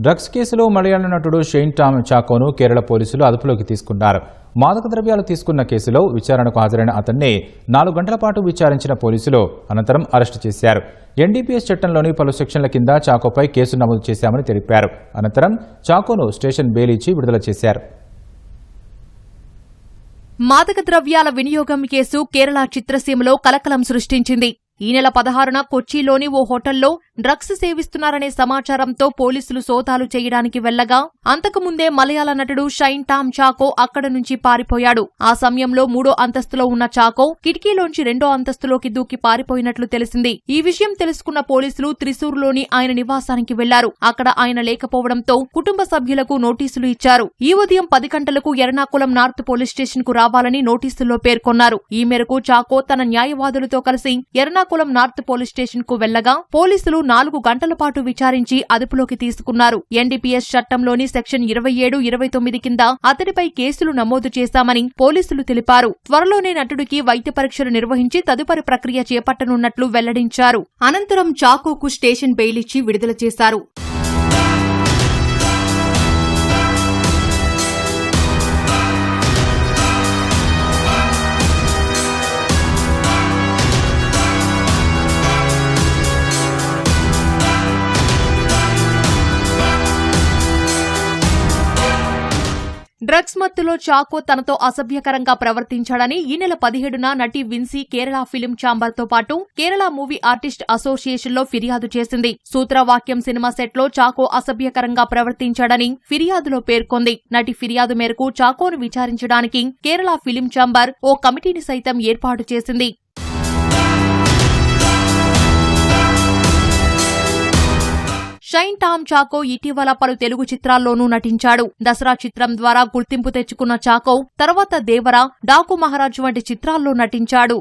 Drugs కేసులో మలయాళ నటుడు షెయిన్ Tom చాకోను Kerala పోలీసులు అదుపులోకి తీసుకున్నారు. మాదక ద్రవ్యాలు తీసుకున్న కేసులో విచారణకు హాజరైన అతన్ని నాలుగు గంటల పాటు విచారించిన పోలీసులు అనంతరం అరెస్టు చేశారు. ఎన్డీపీఎస్ చట్టంలోని పలు సెక్షన్ల కింద చాకోపై కేసు నమోదు చేశామని తెలిపారు. అనంతరం చాకోను స్టేషన్ బెయిల్ ఇచ్చి విడుదల చేశారు. మాదక ద్రవ్యాల వినియోగం కేసు కేరళ చిత్రసీమలో కలకలం సృష్టించింది. ఈ నెల పదహారున కొచ్చిలోని ఓ హోటల్లో డ్రగ్స్ సేవిస్తున్నారనే సమాచారంతో పోలీసులు సోదాలు చేయడానికి వెళ్ళగా అంతకుముందే మలయాళ నటుడు షైన్ టామ్ చాకో అక్కడ నుంచి పారిపోయాడు. ఆ సమయంలో మూడో అంతస్తులో ఉన్న చాకో కిటికీలోంచి రెండో అంతస్తులోకి దూకి పారిపోయినట్లు తెలిసింది. ఈ విషయం తెలుసుకున్న పోలీసులు త్రిశూర్లోని ఆయన నివాసానికి వెళ్ళారు. అక్కడ ఆయన లేకపోవడంతో కుటుంబ సభ్యులకు నోటీసులు ఇచ్చారు. ఈ ఉదయం పది గంటలకు ఎర్నాకుళం నార్త్ పోలీస్ స్టేషన్కు రావాలని నోటీసుల్లో పేర్కొన్నారు. ఈ మేరకు చాకో తన న్యాయవాదులతో కలిసి ఎర్నాకుళం నార్త్ పోలీస్ స్టేషన్కు వెళ్ళగా పోలీసులు నాలుగు గంటల పాటు విచారించి అదుపులోకి తీసుకున్నారు. ఎన్డీపీఎస్ చట్టంలోని సెక్షన్ ఇరవై ఏడు ఇరవై తొమ్మిది కింద అతడిపై కేసులు నమోదు చేశామని పోలీసులు తెలిపారు. త్వరలోనే నటుడికి వైద్య పరీక్షలు నిర్వహించి తదుపరి ప్రక్రియ చేపట్టనున్నట్లు వెల్లడించారు. అనంతరం చాకోకు స్టేషన్ బెయిలిచ్చి విడుదల చేశారు. డ్రగ్స్ మత్తులో చాకో తనతో అసభ్యకరంగా ప్రవర్తించాడని ఈ నెల పదిహేడున నటి విన్సీ కేరళ ఫిలిం ఛాంబర్తో పాటు కేరళ మూవీ ఆర్టిస్ట్ అసోసియేషన్లో ఫిర్యాదు చేసింది. సూత్రవాక్యం సినిమా సెట్లో చాకో అసభ్యకరంగా ప్రవర్తించాడని ఫిర్యాదులో పేర్కొంది. నటి ఫిర్యాదు మేరకు చాకోను విచారించడానికి కేరళ ఫిలిం ఛాంబర్ ఓ కమిటీని సైతం ఏర్పాటు చేసింది. షైన్ టామ్ చాకో ఇటీవల పలు తెలుగు చిత్రాల్లోనూ నటించాడు. దసరా చిత్రం ద్వారా గుర్తింపు తెచ్చుకున్న చాకో తర్వాత దేవర డాకు మహారాజ్ వంటి చిత్రాల్లో నటించాడు.